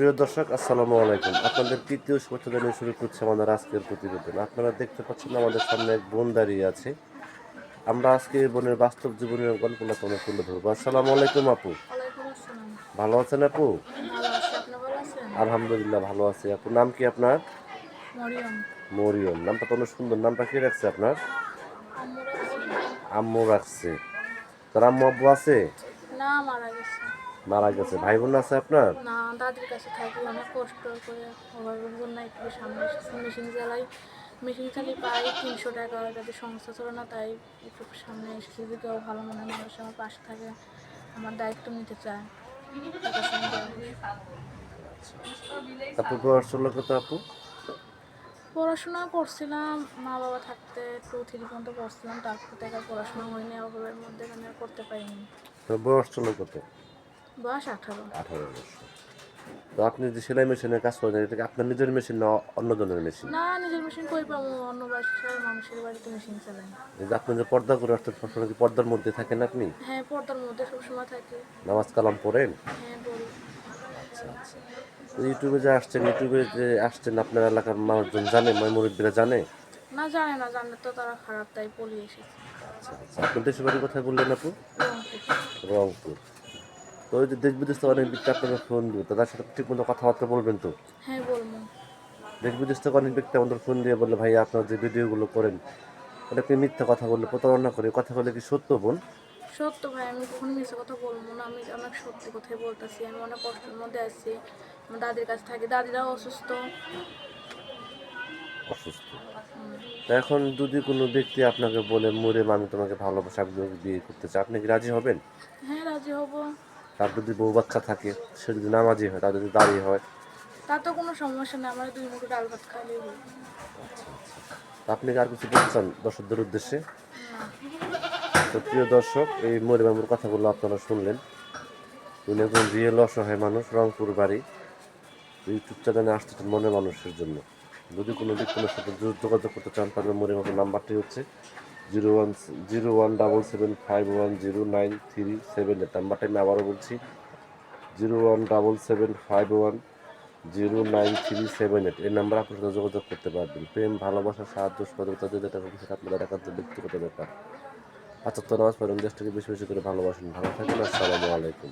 প্রিয় দর্শক আসসালামু আলাইকুম। আপনাদের তৃতীয় শুভেচ্ছা জানিয়ে শুরু করছে আমাদের আজকের প্রতিবেদন। আপনারা দেখতে পাচ্ছেন আমাদের সামনে এক বোন দাঁড়িয়ে আছে। আমরা আজকে বোনের বাস্তব জীবনের গল্পটা তোমার তুলে ধরবো। আসসালামু আলাইকুম আপু। ভালো আছেন আপু? আলহামদুলিল্লাহ ভালো আছি। আপু নাম কি আপনার? মরিয়ম। মরিয়ম। নামটা তো অনেক সুন্দর। নামটা কি রাখছে আপনার? আম্মু রাখছে। তোর আম্মু আব্বু আছে? না মারা গেছে। মারা গেছে। ভাই বোন আছে আপনার? না দাদির কাছে থাকি অনেক কষ্ট করে। অভাবের জন্য একটু সামনে মেশিন চালাই। মেশিন চালিয়ে পাই তিনশো টাকা যাতে সংস্থা চলে না তাই একটু সামনে এসেছি। যে কেউ ভালো মনে মানুষ আমার পাশে থাকে। আমার দায়িত্ব নিতে চায়। সঙ্গে তারপর কত আপু? পড়াশোনা করছিলাম মা বাবা থাকতে টু থ্রি পর্যন্ত পড়ছিলাম। তারপর থেকে পড়াশোনা হয়নি অভাবের মধ্যে মানে করতে পারিনি। বয়স চলল কত? বয়স আঠারো। আঠারো বছর। তো আপনি যে সেলাই মেশিনে কাজ করেন এটা কি আপনার নিজের মেশিন না অন্য জনের মেশিন? না নিজের মেশিন কই পাবো? অন্য বাসার মানুষের বাড়িতে মেশিন চালাই। এই যে আপনি যে পর্দা করে আসছেন সবসময় কি পর্দার মধ্যে থাকেন আপনি? হ্যাঁ পর্দার মধ্যে সবসময় থাকে। নামাজ কালাম পড়েন? হ্যাঁ আচ্ছা আচ্ছা। তো ইউটিউবে যে আসছেন ইউটিউবে যে আসছেন আপনার এলাকার মানুষজন জানে মুরব্বীরা জানে? না জানে না জানলে তো তারা খারাপ তাই এসেছে। আচ্ছা আচ্ছা। আপনার দেশের বাড়ির কথা বললেন আপু? রংপুর। তো ওই যে দেশ বিদেশ তো অনেক ব্যক্তি আপনাকে ফোন দিবে তাদের সাথে ঠিক মতো কথাবার্তা বলবেন তো? হ্যাঁ বলব। দেশ বিদেশ থেকে অনেক ব্যক্তি আমাদের ফোন দিয়ে বললে ভাই আপনার যে ভিডিওগুলো করেন ওটা কি মিথ্যা কথা বললে প্রতারণা করে কথা বলে কি সত্য বোন সত্য ভাই আমি কখনো মিশে কথা বলব না। আমি অনেক সত্যি কথাই বলতেছি আমি অনেক কষ্টের মধ্যে আছি। আমার দাদির কাছে থাকি দাদিরাও অসুস্থ। অসুস্থ। তা এখন যদি কোনো ব্যক্তি আপনাকে বলে মরে আমি তোমাকে ভালোবাসা আমি তোমাকে বিয়ে করতে চাই আপনি কি রাজি হবেন? হ্যাঁ রাজি হব। তার যদি বউ বাচ্চা থাকে সে যদি নামাজি হয় তার যদি দাঁড়িয়ে হয়। তা তো কোনো সমস্যা নেই আমার দুই মুখে ডাল ভাত খাইলে হলো আপনি কি আর কিছু বলতে চান দর্শকদের উদ্দেশ্যে? তো প্রিয় দর্শক এই মরে কথাগুলো আপনারা শুনলেন। উনি একজন রিয়েল অসহায় মানুষ রংপুর বাড়ি। ইউটিউব চ্যানেলে আসতেছেন মনে মানুষের জন্য। যদি কোনো ব্যক্তির সাথে যো- যোগাযোগ করতে চান তাহলে মরে মামুর নাম্বারটি হচ্ছে zero one zero one double seven five one zero nine three seven eight নাম্বারটা আমি আবারও বলছি। Zero one double seven five one zero nine three seven eight এই নাম্বার আপনার সাথে যোগাযোগ করতে পারবেন। প্রেম, ভালোবাসা, সাহায্য, সহযোগিতা যে যেটা হবে সেটা আপনাদের একান্ত ব্যক্তিগত ব্যাপার। আচ্ছা তো নামাজ পড়েন দেশটাকে বেশি বেশি করে ভালোবাসেন। ভালো থাকুন। আসসালামু আলাইকুম।